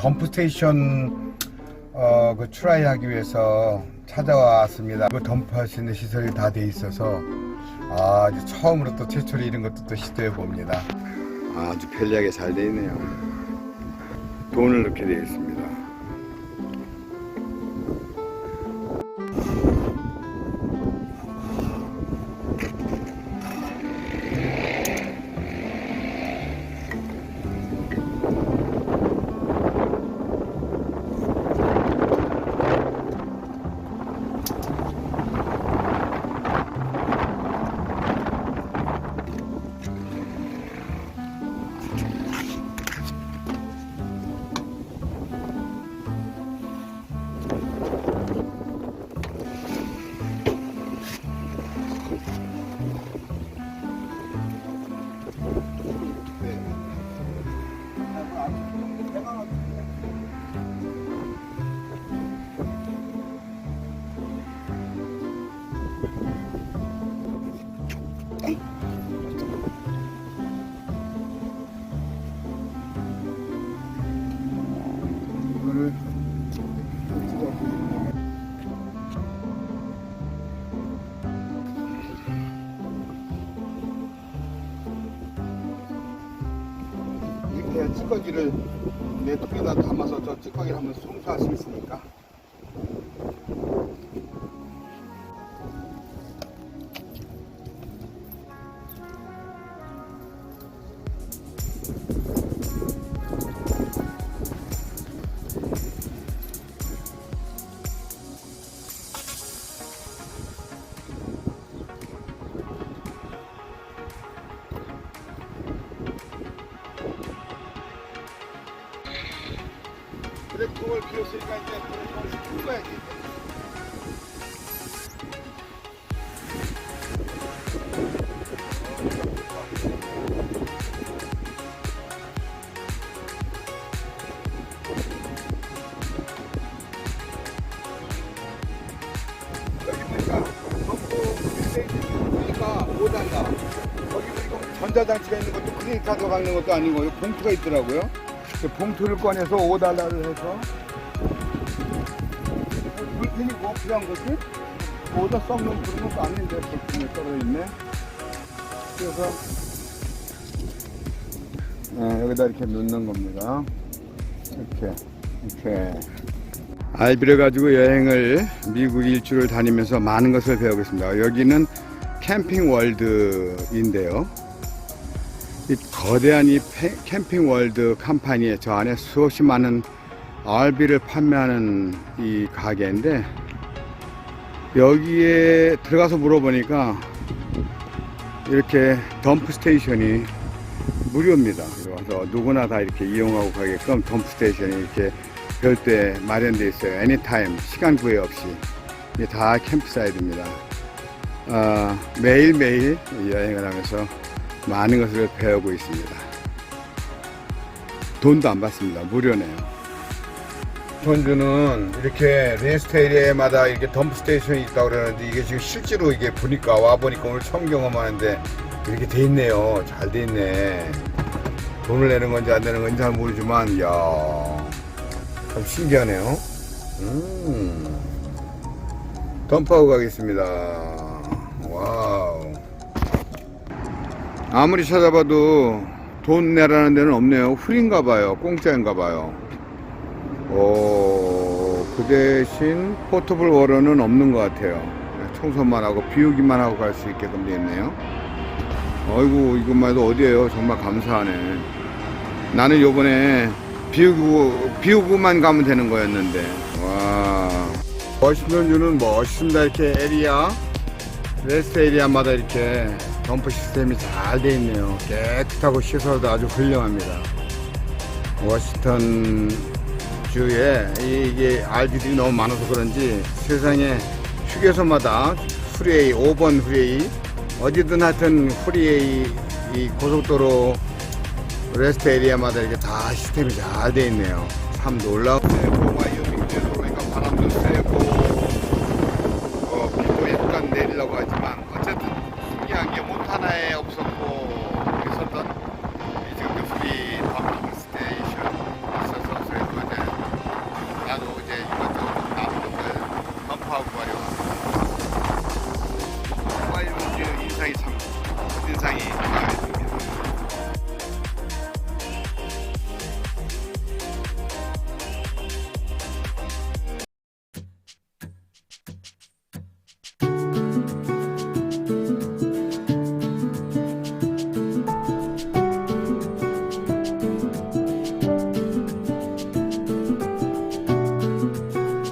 덤프 스테이션 어, 그 트라이 하기 위해서 찾아왔습니다. 그 덤프할 수 있는 시설이 다 돼 있어서 아, 아주 처음으로 또 최초로 이런 것도 또 시도해 봅니다. 아주 편리하게 잘 돼 있네요. 돈을 넣게 되어 있습니다. 찌꺼기를 내 통에다 담아서 저 찌꺼기를 한번 송수할 수 있으니까 그걸 비웠으니까 이제 그걸 풀어야지. 여기 보니까 전부 보니까 못한다. 거기 보니까 전자장치가 있는 것도 크레디카드가 박는 것도 아니고 봉투가 있더라고요. 그 봉투를 꺼내서 5달러를 해서. 물펜이 뭐 필요한 거지? 뭐다 썩는 그런 것도 아닌데 볼펜이 떨어져 있네. 그래서 네, 여기다 이렇게 넣는 겁니다. 이렇게 이렇게. 알비를 가지고 여행을 미국 일주를 다니면서 많은 것을 배우고 있습니다. 여기는 캠핑 월드인데요 이 거대한 이 페- 캠핑 월드 컴퍼니에 저 안에 수없이 많은 RV를 판매하는 이 가게인데 여기에 들어가서 물어보니까 이렇게 덤프 스테이션이 무료입니다. 그래서 누구나 다 이렇게 이용하고 가게끔 덤프 스테이션이 이렇게 별도에 마련되어 있어요. 애니타임 시간 구애 없이 이게 다 캠프사이드입니다. 아, 매일매일 여행을 하면서 많은 것을 배우고 있습니다. 돈도 안 받습니다. 무료네요. 전주는 이렇게 레스트 에리아마다 이렇게 덤프 스테이션이 있다고 그러는데 이게 지금 실제로 이게 보니까 와 보니까 오늘 처음 경험하는데 이렇게 돼 있네요. 잘 돼 있네. 돈을 내는 건지 안 내는 건지 잘 모르지만 이야 참 신기하네요. 음. 덤프하고 가겠습니다. 와우. 아무리 찾아봐도 돈 내라는 데는 없네요. 풀인가 봐요. 공짜인가 봐요. 어, 그 대신 포터블 워러는 없는 것 같아요. 청소만 하고 비우기만 하고 갈 수 있게끔 되어 있네요. 아이고, 이것만 해도 어디에요? 정말 감사하네. 나는 요번에 비우고, 비우고만 가면 되는 거였는데. 와. 워싱턴 주는 멋있습니다. 이렇게 에리아, 레스트 에리아마다 이렇게 덤프 시스템이 잘 돼 있네요. 깨끗하고 시설도 아주 훌륭합니다. 워싱턴 주에 이- 이게 RD들이 너무 많아서 그런지 세상에 휴게소마다 프리웨이, 5번 프리웨이, 어디든 하여튼 프리웨이 이 고속도로 레스트 에리아마다 이렇게 다 시스템이 잘 돼 있네요. 참 놀라워요. 내리려고 하지만 어쨌든 신기한 게 몬타나에 없었고